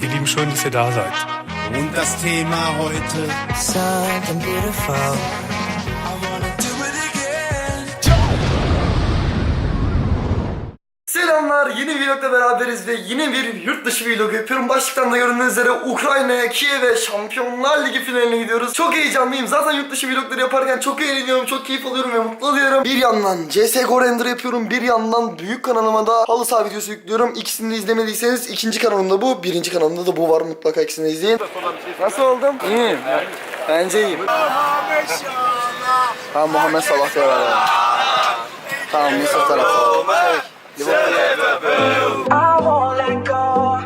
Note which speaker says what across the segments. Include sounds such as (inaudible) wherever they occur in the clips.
Speaker 1: Ihr Lieben, schön, dass ihr da seid.
Speaker 2: Und das Thema heute.
Speaker 3: something beautiful.
Speaker 4: Selamlar yeni vlogla beraberiz ve yine bir yurt dışı vlog yapıyorum. Başlıktan da göründüğünüz üzere Ukrayna'ya, Kiev'e Şampiyonlar Ligi finaline gidiyoruz. Çok heyecanlıyım. Zaten yurt dışı vlogları yaparken çok eğleniyorum, çok keyif alıyorum ve mutlu oluyorum. Bir yandan CSGO render yapıyorum, bir yandan büyük kanalıma da halı saha videosu yüklüyorum. İkisini de izlemediyseniz ikinci kanalımda bu, birinci kanalımda da bu var. Mutlaka ikisini izleyin. Nasıl oldum? İyiyim. Bence iyiyim. Tamam Muhammed Salah diyorlar. Tamam Mustafa tarafı.
Speaker 3: I won't let go.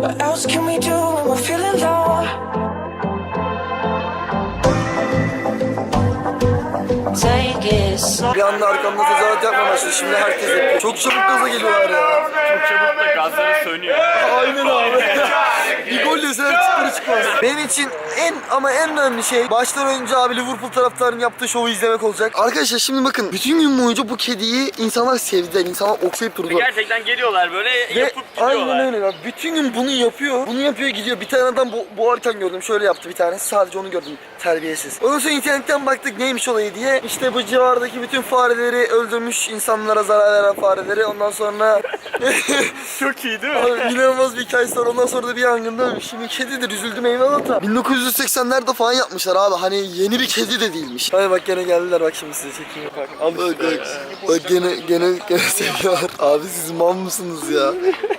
Speaker 3: What else can we do when we're feeling low? Take it slow.
Speaker 4: Bir anda arkamda tezahürat yapmaya başladı. Şimdi herkes yapıyor. Çok çabuk gaza geliyorlar ya.
Speaker 5: Çok çabuk da gazları sönüyor.
Speaker 4: Aynen abi. (laughs) bir gol yeseler çıkar çıkmaz. Benim için en ama en önemli şey baştan önce abi Liverpool taraftarının yaptığı şovu izlemek olacak. Arkadaşlar şimdi bakın bütün gün boyunca bu kediyi insanlar sevdiler. insanlar okşayıp durdular.
Speaker 5: Gerçekten geliyorlar böyle
Speaker 4: Ve
Speaker 5: yapıp gidiyorlar.
Speaker 4: aynen öyle ya. Bütün gün bunu yapıyor. Bunu yapıyor gidiyor. Bir tane adam bo boğarken gördüm. Şöyle yaptı bir tanesi. Sadece onu gördüm. Terbiyesiz. Ondan sonra internetten baktık neymiş olayı diye. İşte bu civardaki bütün fareleri öldürmüş insanlara zarar veren fareleri. Ondan sonra (laughs)
Speaker 5: Çok iyi değil mi?
Speaker 4: Abi inanılmaz bir hikayesi var. Ondan sonra da bir yangında ölmüş. Şimdi kedidir üzüldüm eyvallah da. 1980'lerde falan yapmışlar abi. Hani yeni bir kedi de değilmiş. Hadi bak gene geldiler bak şimdi size çekeyim bak. Bak bak. Bak gene gene gene seviyorlar. Abi siz mal mısınız ya?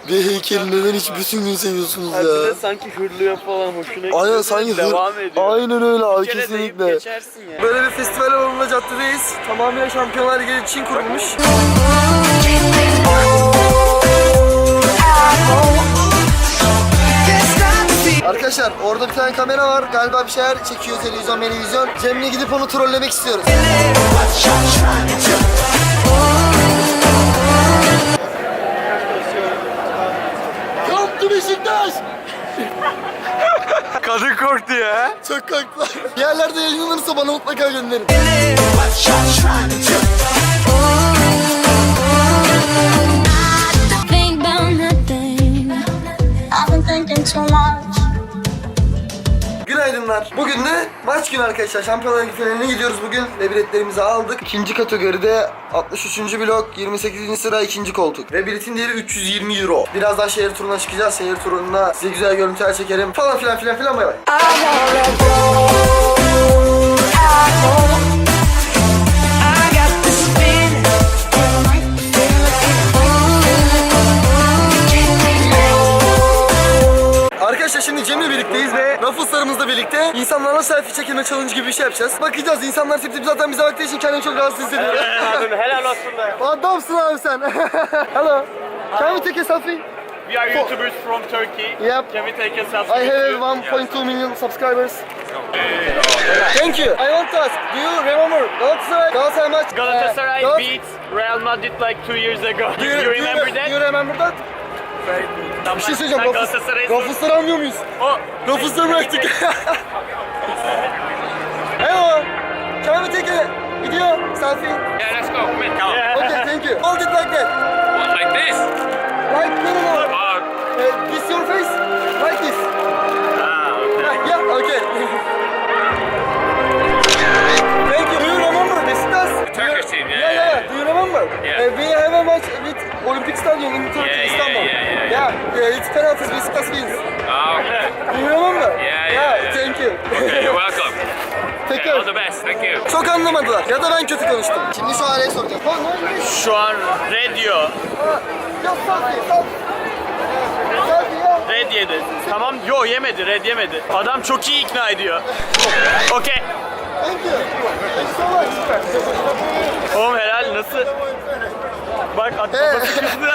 Speaker 4: Bir heykeli neden hiç bütün gün seviyorsunuz
Speaker 5: Bir
Speaker 4: ya?
Speaker 5: sanki hırlıyor falan hoşuna gidiyor.
Speaker 4: Aynen sanki hır-
Speaker 5: Devam ediyor.
Speaker 4: Aynen öyle abi
Speaker 5: Bir
Speaker 4: kesinlikle.
Speaker 5: geçersin ya.
Speaker 4: Böyle bir festival alanında caddedeyiz. Tamamıyla Şampiyonlar Ligi için kurulmuş. Arkadaşlar orada bir tane kamera var. Galiba bir şeyler çekiyor televizyon, televizyon. Cem'le gidip onu trollemek istiyoruz. Yaptı Beşiktaş! (laughs)
Speaker 5: Kadın korktu ya.
Speaker 4: Çok korktular. Bir yerlerde yayınlanırsa bana mutlaka gönderin.
Speaker 6: think about nothing. I've been thinking too much.
Speaker 4: Günaydınlar. Bugün de maç günü arkadaşlar. Şampiyonlar Ligi finaline gidiyoruz bugün ve biletlerimizi aldık. İkinci kategoride 63. blok 28. sıra ikinci koltuk. Ve biletin değeri 320 euro. Birazdan şehir turuna çıkacağız. Şehir turunda size güzel görüntüler çekerim. Falan filan filan filan bay bay. Arkadaşlar şimdi Cem'le birlikteyiz ve Ruffles'larımızla birlikte insanlarla selfie çekilme challenge gibi bir şey yapacağız. Bakacağız insanlar tip zaten bize baktığı için kendimi çok rahatsız hissediyorum.
Speaker 5: Abim helal olsun be.
Speaker 4: Adamsın abi sen. (laughs) Hello. Can we take a selfie?
Speaker 5: We are YouTubers from Turkey.
Speaker 4: Yep.
Speaker 5: Can we take a selfie
Speaker 4: I have
Speaker 5: you?
Speaker 4: 1.2 million subscribers. Thank you. I want to ask, do you remember Galatasaray? Galatasaray match?
Speaker 5: Galatasaray
Speaker 4: Uh,
Speaker 5: beat Real Madrid like two years ago.
Speaker 4: Do
Speaker 5: you, remember
Speaker 4: do
Speaker 5: that?
Speaker 4: You remember that?
Speaker 5: Tamam,
Speaker 4: Bir şey söyleyeceğim.
Speaker 5: Galatasaray'sın.
Speaker 4: Rafus'ları anlıyor muyuz?
Speaker 5: O.
Speaker 4: Rafus'ları bıraktık. Hello. Can take a video? Selfie?
Speaker 7: Yeah, let's go. Come in. Come
Speaker 5: Yeah.
Speaker 4: Okay, thank you. Hold it like that.
Speaker 7: on. Like this.
Speaker 4: Like, no, no, no. Uh, this your face? Like this.
Speaker 5: Ah, okay.
Speaker 4: Yeah, okay. Thank you. Do you remember Besiktas?
Speaker 7: Turkish team, yeah,
Speaker 4: Yeah, yeah, yeah. Do you remember?
Speaker 7: Yeah.
Speaker 4: Uh, we have a match with Olympic Stadium in Turkey,
Speaker 7: yeah,
Speaker 4: Istanbul.
Speaker 7: yeah, yeah, yeah.
Speaker 4: Yeah, it's penalties, Besiktas wins.
Speaker 7: oh okay.
Speaker 4: You remember?
Speaker 7: Yeah, yeah, yeah.
Speaker 4: Thank you.
Speaker 7: Okay, you're (laughs) welcome.
Speaker 4: Take
Speaker 7: Okay, all
Speaker 4: care.
Speaker 7: the best. Thank you.
Speaker 4: Çok anlamadılar. Ya da ben kötü konuştum. Şimdi şu aileyi soracağım. Ha, ne olmuş?
Speaker 5: Şu an radio.
Speaker 4: Ha, Yok. Selfie, ya.
Speaker 5: Red yedi. Tamam, yo yemedi, red yemedi. Adam çok iyi ikna ediyor. Okey.
Speaker 4: Thank you. Thank you so much.
Speaker 5: Oğlum helal nasıl? Bak at
Speaker 4: Hey.
Speaker 5: babası kızdı.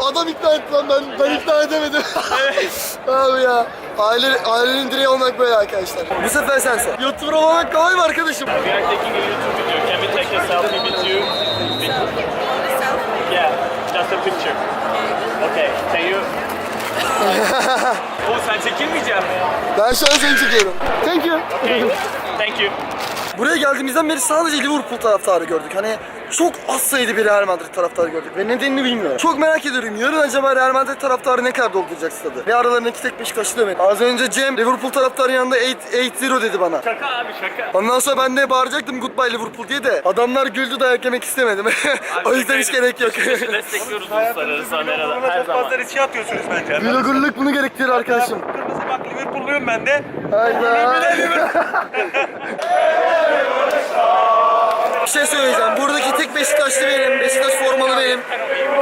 Speaker 4: Adam ikna etti lan ben, ben ikna edemedim. (laughs) Abi ya. Aile, ailenin direği olmak böyle arkadaşlar. Bu sefer sen sor. YouTuber olmak kolay mı arkadaşım?
Speaker 5: We are taking a YouTube video. Can we take a selfie with you? Yeah, just a picture. Okay, can you? (laughs) Oğlum sen çekilmeyeceksin mi?
Speaker 4: Ben şu an seni çekiyorum. Thank you.
Speaker 5: Okay, thank you.
Speaker 4: Buraya geldiğimizden beri sadece Liverpool taraftarı gördük. Hani çok az sayıda bir Real Madrid taraftarı gördük ve nedenini bilmiyorum. Çok merak ediyorum. Yarın acaba Real Madrid taraftarı ne kadar dolduracak stadı? Ve aralarındaki tek Beşiktaşlı demedi. Az önce Cem Liverpool taraftarı yanında 8-0 dedi bana.
Speaker 5: Şaka abi şaka.
Speaker 4: Ondan sonra ben de bağıracaktım goodbye Liverpool diye de adamlar güldü dayak yemek istemedim. (laughs) o yüzden hiç gerek yok.
Speaker 5: Destekliyoruz uluslararası Amerika'da her zaman.
Speaker 8: Fazla riske atıyorsunuz bence.
Speaker 4: Vloggerlık bunu gerektirir arkadaşım.
Speaker 8: Kırmızı bak Liverpool'luyum ben de.
Speaker 4: Hayda. (laughs) Bir şey söyleyeceğim. Buradaki tek Beşiktaşlı benim. Beşiktaş formalı benim.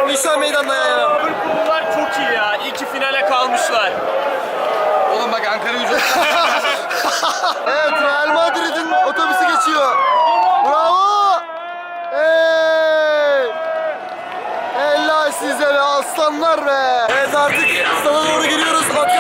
Speaker 4: Hüsam meydanda ya.
Speaker 5: Liverpool'lular çok iyi ya. İyi ki finale kalmışlar.
Speaker 2: Oğlum bak Ankara gücü. (laughs)
Speaker 4: Evet Real Madrid'in otobüsü geçiyor. Bravo. Hey. Helal size be aslanlar be. Evet artık stada doğru giriyoruz. Atı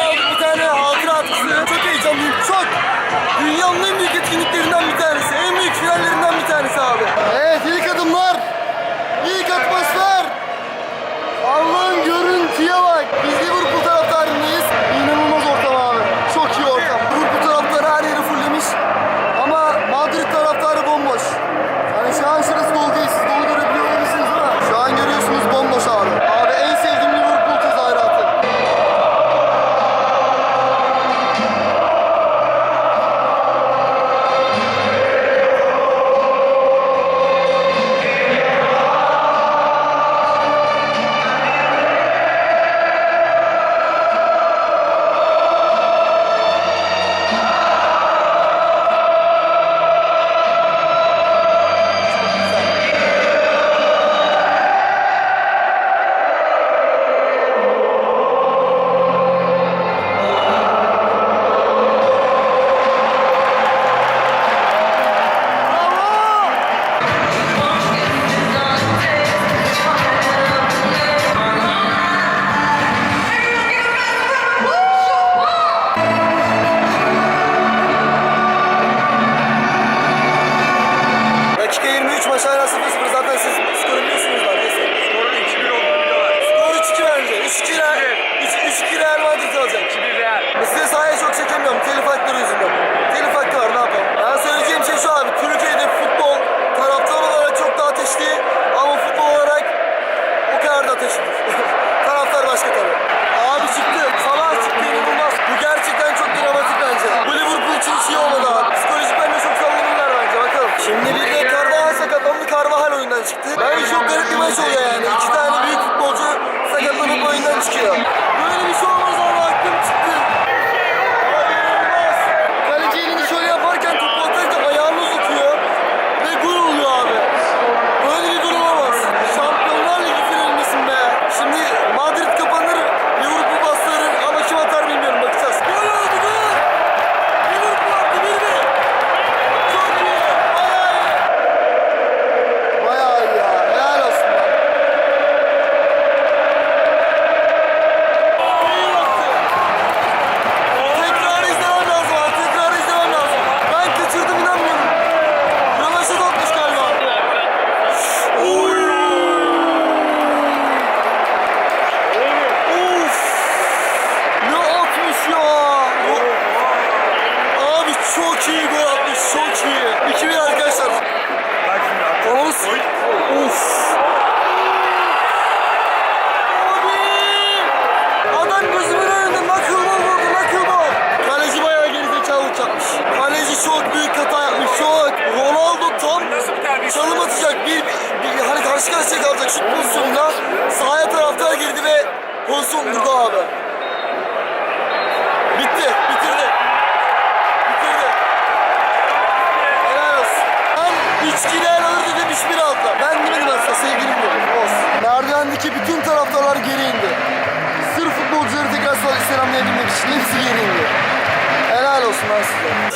Speaker 4: çalım atacak bir, bir, hani karşı karşıya kalacak şut pozisyonunda sahaya taraftar girdi ve pozisyon durdu abi.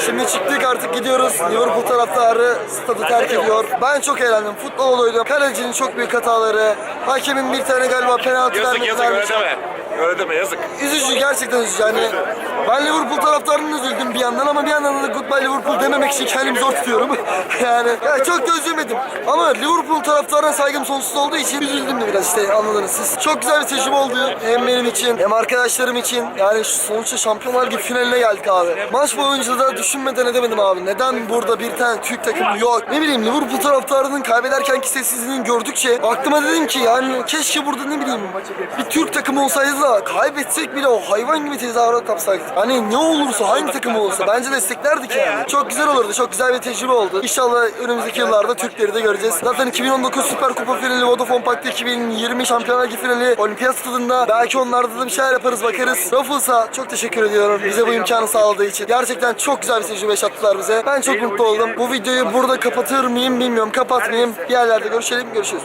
Speaker 4: Şimdi çıktık artık gidiyoruz. Liverpool taraftarı stadı terk ediyor. Ben çok eğlendim. Futbol oynuyordum. Kalecinin çok büyük hataları. Hakemin bir tane galiba penaltı
Speaker 7: Yazık
Speaker 4: vermesi
Speaker 7: yazık öyle deme.
Speaker 8: Yazık.
Speaker 4: Üzücü gerçekten üzücü yani. Ben Liverpool taraftarının üzüldüm bir yandan ama bir yandan da Goodbye Liverpool dememek için kendimi zor tutuyorum. (laughs) yani ya çok da üzülmedim. Ama Liverpool taraftarına saygım sonsuz olduğu için üzüldüm de biraz işte anladınız siz. Çok güzel bir tecrübe oldu. Hem benim için hem arkadaşlarım için. Yani sonuçta Şampiyonlar Ligi finaline geldik abi. Maç boyunca da düşünmeden edemedim abi. Neden burada bir tane Türk takımı yok? Ne bileyim Liverpool taraftarının kaybederkenki sessizliğini gördükçe aklıma dedim ki yani keşke burada ne bileyim bir Türk takımı olsaydı da kaybetsek bile o hayvan gibi tezahürat yapsaydık. Hani ne olursa hangi takım olursa bence desteklerdik yani. Çok güzel olurdu. Çok güzel bir tecrübe oldu. İnşallah önümüzdeki yıllarda Türkleri de göreceğiz. Zaten 2019 Süper Kupa finali, Vodafone Park'ta 2020 Şampiyonlar Ligi finali, Olimpiyat stadında belki onlarda da bir şeyler yaparız bakarız. Ruffles'a çok teşekkür ediyorum bize bu imkanı sağladığı için. Gerçekten çok güzel bir tecrübe yaşattılar bize. Ben çok mutlu oldum. Bu videoyu burada kapatır mıyım bilmiyorum. Kapatmayayım. Bir yerlerde görüşelim. Görüşürüz.